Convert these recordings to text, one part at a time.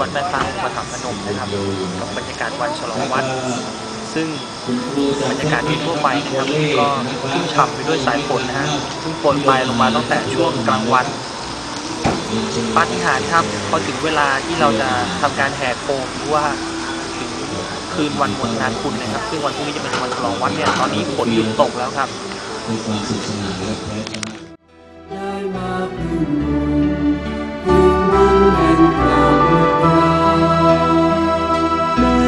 วัดแม่ฟ้าอุปถัมภ์พนมนะครับกับบรรยากาศวันฉลองวัด ซึ่งบรรยากาศที่ทั่วไปนะครับก็ชุ่มฉ่ำไปด้วยสายฝนนะฮะเพิ่งโปรยปลายลงมาตั้งแต่ช่วงกลางวันปาฏิหาริย์ครับพอถึงเวลาที่เราจะทำการแห่โคมหรือว่าถึงคืนวันหมดงานคุณนะครับ ซึ่งวันพรุ่งนี้จะเป็นวันฉลองวัดเนี่ยตอนนี้ฝนหยุดตกแล้วครับ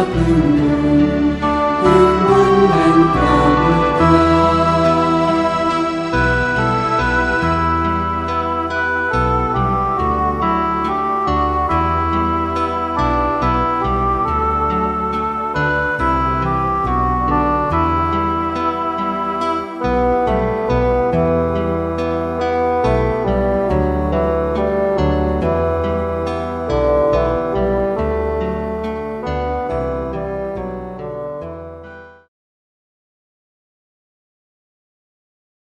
up